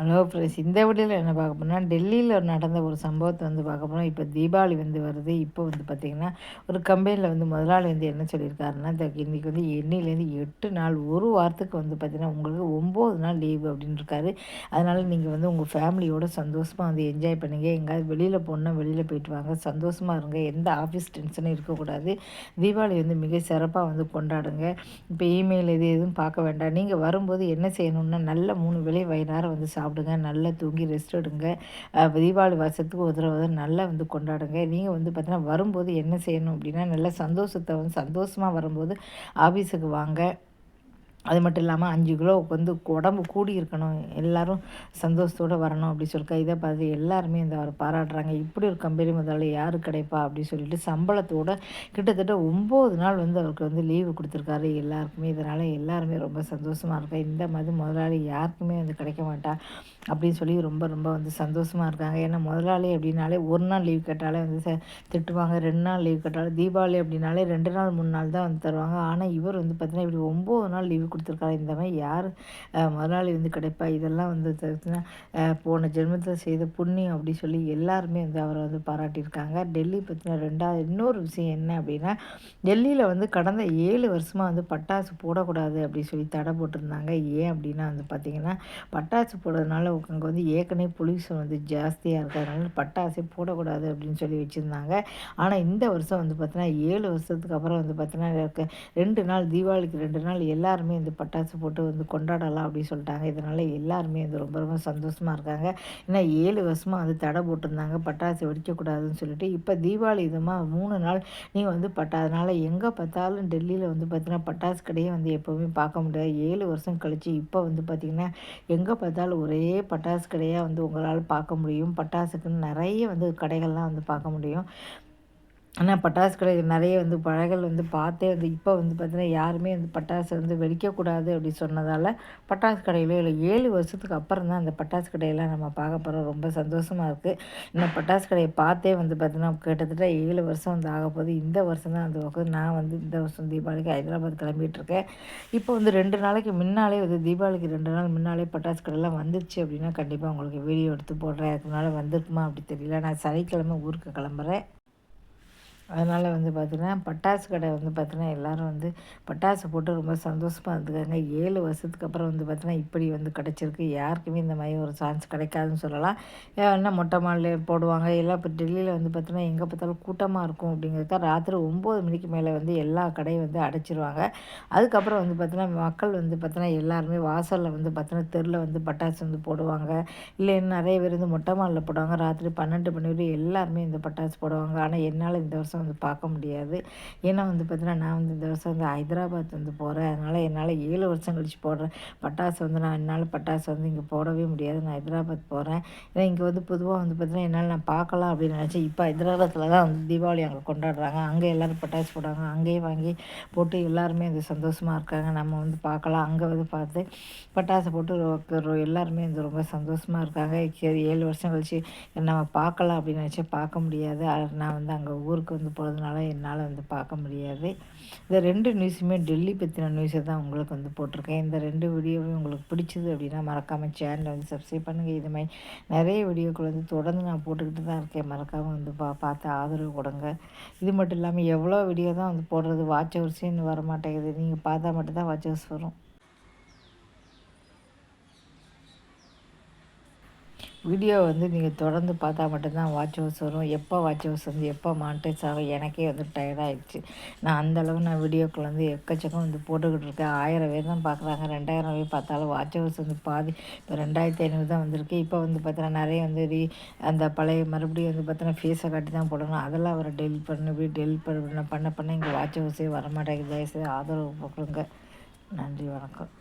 Hello friends இந்த வீடியோவில் என்ன பார்க்க போனால் டெல்லியில் நடந்த ஒரு சம்பவத்தை வந்து பார்க்க போனால் இப்போ தீபாவளி வந்து வருது. இப்போ வந்து பார்த்திங்கன்னா ஒரு கம்பெனியில் வந்து முதலாளி வந்து என்ன சொல்லியிருக்காருன்னா இந்த இன்றைக்கி வந்து எண்ணிலேருந்து எட்டு நாள் ஒரு வாரத்துக்கு வந்து பார்த்திங்கன்னா உங்களுக்கு ஒம்பது நாள் லீவு அப்படின்னு இருக்காரு. அதனால் நீங்கள் வந்து உங்கள் ஃபேமிலியோட சந்தோஷமாக வந்து என்ஜாய் பண்ணுங்கள் எங்கேயாவது வெளியில் போனால் வெளியில் போயிட்டு வாங்க. சந்தோஷமாக இருங்க. எந்த ஆஃபீஸ் டென்ஷனும் இருக்கக்கூடாது. தீபாவளி வந்து மிக சிறப்பாக வந்து கொண்டாடுங்க. இப்போ இமெயில் எது எதுவும் பார்க்க வேண்டாம். நீங்கள் வரும்போது என்ன செய்யணுன்னா நல்ல மூணு விலை வயிறார வந்து சாப்பிடுங்க நல்லா தூங்கி ரெஸ்ட் எடுங்க. தீபாவளி வருஷத்துக்கு ஒரு தடவை நல்லா வந்து கொண்டாடுங்க. நீங்கள் வந்து பார்த்தீங்கன்னா வரும்போது என்ன செய்யணும் அப்படின்னா நல்ல சந்தோஷத்தை வந்து சந்தோஷமாக வரும்போது ஆஃபீஸுக்கு வாங்க. அது மட்டும் இல்லாமல் அஞ்சு கிலோ வந்து உடம்பு கூடி இருக்கணும். எல்லோரும் சந்தோஷத்தோடு வரணும் அப்படி சொல்லிக்கா இதை பார்த்து எல்லாருமே இந்த அவர் பாராட்டுறாங்க. இப்படி ஒரு கம்பெனி முதல்ல யார் கிடைப்பா அப்படின்னு சொல்லிட்டு சம்பளத்தோட கிட்டத்தட்ட ஒம்பது நாள் வந்து அவருக்கு வந்து லீவு கொடுத்துருக்காரு. எல்லாருக்குமே இதனால் எல்லாருமே ரொம்ப சந்தோஷமாக இருக்கா? இந்த மாதிரி முதலாளி யாருக்குமே வந்து கிடைக்க மாட்டா அப்படின்னு சொல்லி ரொம்ப ரொம்ப வந்து சந்தோஷமாக இருக்காங்க. ஏன்னா முதலாளி அப்படின்னாலே ஒரு நாள் லீவ் கேட்டாலே வந்து திட்டுவாங்க. ரெண்டு நாள் லீவ் கேட்டாலும் தீபாவளி அப்படின்னாலே ரெண்டு நாள் மூணு நாள் தான் வந்து தருவாங்க. ஆனால் இவர் வந்து பார்த்திங்கன்னா இப்படி ஒம்பது நாள் லீவு கொடுத்துருக்காரு இந்த மாதிரி யார் முதலாளி வந்து கிடைப்பா? இதெல்லாம் வந்து போன ஜென்மத்தில் செய்த புண்ணியம் அப்படி சொல்லி எல்லாருமே வந்து அவரை வந்து பாராட்டியிருக்காங்க. டெல்லி பற்றின ரெண்டாவது இன்னொரு விஷயம் என்ன அப்படின்னா டெல்லியில் வந்து கடந்த ஏழு வருஷமாக வந்து பட்டாசு போடக்கூடாது அப்படின்னு சொல்லி தடை போட்டிருந்தாங்க. ஏன் அப்படின்னா வந்து பார்த்திங்கன்னா பட்டாசு போடுறதுனால அங்கே வந்து ஏற்கனவே பொல்யூஷன் வந்து ஜாஸ்தியாக இருக்கிறதுனால பட்டாசே போடக்கூடாது அப்படின்னு சொல்லி வச்சுருந்தாங்க. ஆனால் இந்த வருஷம் வந்து பார்த்தீங்கன்னா ஏழு வருஷத்துக்கு அப்புறம் வந்து பார்த்தீங்கன்னா ரெண்டு நாள் தீபாவளிக்கு ரெண்டு நாள் எல்லாருமே இந்த பட்டாசு போட்டு வந்து கொண்டாடலாம் அப்படின்னு சொல்லிட்டாங்க. இதனால் எல்லாருமே வந்து ரொம்ப ரொம்ப சந்தோஷமாக இருக்காங்க. ஏன்னா ஏழு வருஷமாக வந்து தடை போட்டிருந்தாங்க. பட்டாசு வெடிக்கக்கூடாதுன்னு சொல்லிட்டு இப்போ தீபாவளி இதுமாக மூணு நாள் நீங்கள் வந்து பட்டா அதனால் எங்கே பார்த்தாலும் டெல்லியில் வந்து பார்த்திங்கன்னா பட்டாசு கடையே வந்து எப்போவுமே பார்க்க முடியாது. ஏழு வருஷம் கழித்து இப்போ வந்து பார்த்திங்கன்னா எங்கே பார்த்தாலும் ஒரே பட்டாசு கடையாக வந்து உங்களால் பார்க்க முடியும். பட்டாசுக்குன்னு நிறைய வந்து கடைகள்லாம் வந்து பார்க்க முடியும். ஆனால் பட்டாசு கடையில் நிறைய வந்து பழங்கள் வந்து பார்த்தே வந்து இப்போ வந்து பார்த்திங்கன்னா யாருமே வந்து பட்டாசு வந்து வெடிக்கக்கூடாது அப்படி சொன்னதால் பட்டாசு கடையில் இல்லை ஏழு வருஷத்துக்கு அப்புறம் தான் அந்த பட்டாசு கடையெல்லாம் நம்ம பார்க்க போகிறோம் ரொம்ப சந்தோஷமாக இருக்குது இந்த பட்டாசு கடையை பார்த்தே வந்து பார்த்திங்கன்னா கிட்டத்தட்ட ஏழு வருஷம் வந்து ஆக போகுது. இந்த வருஷம் தான் அந்த பக்கம் நான் வந்து இந்த வருஷம் தீபாவளிக்கு ஹைதராபாத் கிளம்பிகிட்ருக்கேன் இப்போ வந்து ரெண்டு நாளைக்கு முன்னாலே வந்து தீபாவளிக்கு ரெண்டு நாள் முன்னாலே பட்டாசு கடையெல்லாம் வந்துருச்சு அப்படின்னா கண்டிப்பாக உங்களுக்கு வீடியோ எடுத்து போடுறேன். அதுக்கு முன்னால் வந்திருக்குமா அப்படி தெரியல. நான் சனிக்கிழமை ஊருக்கு கிளம்புறேன். அதனால் வந்து பார்த்திங்கன்னா பட்டாசு கடை வந்து பார்த்திங்கன்னா எல்லோரும் வந்து பட்டாசு போட்டு ரொம்ப சந்தோஷமாக இருந்துக்காங்க. ஏழு வருஷத்துக்கு அப்புறம் வந்து பார்த்திங்கன்னா இப்படி வந்து கிடச்சிருக்கு. யாருக்குமே இந்த மாதிரி ஒரு சான்ஸ் கிடைக்காதுன்னு சொல்லலாம். என்ன மொட்டை மாலை போடுவாங்க. எல்லாம் இப்போ டெல்லியில் வந்து பார்த்திங்கன்னா எங்கே பார்த்தாலும் கூட்டமாக இருக்கும் அப்படிங்கிறத ராத்திரி ஒம்பது மணிக்கு மேலே வந்து எல்லா கடையும் வந்து அடைச்சிருவாங்க. அதுக்கப்புறம் வந்து பார்த்திங்கன்னா மக்கள் வந்து பார்த்திங்கன்னா எல்லாருமே வாசலில் வந்து பார்த்திங்கன்னா தெருவில் வந்து பட்டாசு வந்து போடுவாங்க. இல்லை நிறைய பேர் வந்து மொட்டை மாலில் போடுவாங்க. ராத்திரி பன்னெண்டு மணி வரை எல்லாருமே இந்த பட்டாசு போடுவாங்க. ஆனால் என்னால் இந்த வருஷம் வந்து பார்க்க முடியாது. ஏன்னா வந்து பார்த்தீங்கன்னா நான் வந்து இந்த வருஷம் வந்து ஹைதராபாத் வந்து போகிறேன் அதனால் என்னால் ஏழு வருஷம் கழித்து போடுறேன் பட்டாசு வந்து நான் என்னால் பட்டாசு வந்து இங்கே போடவே முடியாது. நான் ஹைதராபாத் போகிறேன் ஏன்னா இங்கே வந்து பொதுவாக வந்து பார்த்தீங்கன்னா என்னால் நான் பார்க்கலாம் அப்படின்னு நினச்சேன். இப்போ ஹைதராபாத்தில் தான் வந்து தீபாவளி அங்கே கொண்டாடுறாங்க. அங்கே எல்லோரும் பட்டாசு போடுறாங்க அங்கேயே வாங்கி போட்டு எல்லாருமே வந்து சந்தோஷமாக இருக்காங்க. நம்ம வந்து பார்க்கலாம். அங்கே வந்து பார்த்து பட்டாசு போட்டு எல்லாருமே வந்து ரொம்ப சந்தோஷமாக இருக்காங்க. சரி ஏழு வருஷம் கழிச்சு நம்ம பார்க்கலாம் அப்படின்னு நினச்சி பார்க்க முடியாது. நான் வந்து அங்கே ஊருக்கு வந்து போகிறதுனால என்னால் வந்து பார்க்க முடியாது. இந்த ரெண்டு நியூஸுமே டெல்லி பற்றின நியூஸை தான் உங்களுக்கு வந்து போட்டிருக்கேன். இந்த ரெண்டு வீடியோவும் உங்களுக்கு பிடிச்சது அப்படின்னா மறக்காமல் சேனலை வந்து சப்ஸ்கிரைப் பண்ணுங்கள் இது மாதிரி நிறைய வீடியோக்கள் வந்து தொடர்ந்து நான் போட்டுக்கிட்டு தான் இருக்கேன். மறக்காமல் வந்து பா பார்த்து ஆதரவு கொடுங்க. இது மட்டும் இல்லாமல் எவ்வளோ வீடியோ தான் வந்து போடுறது? வாட்ச் ஹவர்ஸே வர மாட்டேங்குது நீங்கள் பார்த்தா மட்டும்தான் வாட்ச் ஹவர்ஸ் வரும். வீடியோ வந்து நீங்கள் தொடர்ந்து பார்த்தா மட்டும்தான் வாட்ச் ஹவுஸ் வரும். எப்போ வாட்ச் ஹவுஸ் வந்து எப்போ மானிட்டைஸ் ஆகும் எனக்கே வந்து டயர்டாகிடுச்சு நான் அந்தளவு நான் வீடியோக்கள் வந்து எக்கச்சக்கம் வந்து போட்டுக்கிட்டு இருக்கேன். ஆயிரம் பேர் தான் பார்க்குறாங்க. ரெண்டாயிரம் பேர் பார்த்தாலும் வாட்ச் ஹவுஸ் வந்து பாதி இப்போ ரெண்டாயிரத்தி ஐநூறு தான் வந்திருக்கு. இப்போ வந்து பார்த்தீங்கன்னா நிறைய வந்து ரீ அந்த பழைய மறுபடியும் வந்து பார்த்தீங்கன்னா ஃபேஸை காட்டி தான் போடணும். அதெல்லாம் அவரை டெலிட் பண்ணி போய் டெலிட் பண்ண பண்ண பண்ண இங்கே வாட்ச் ஹவுஸே வரமாட்டேங்குது. தயவுசெய்து ஆதரவு கொடுங்க. நன்றி வணக்கம்.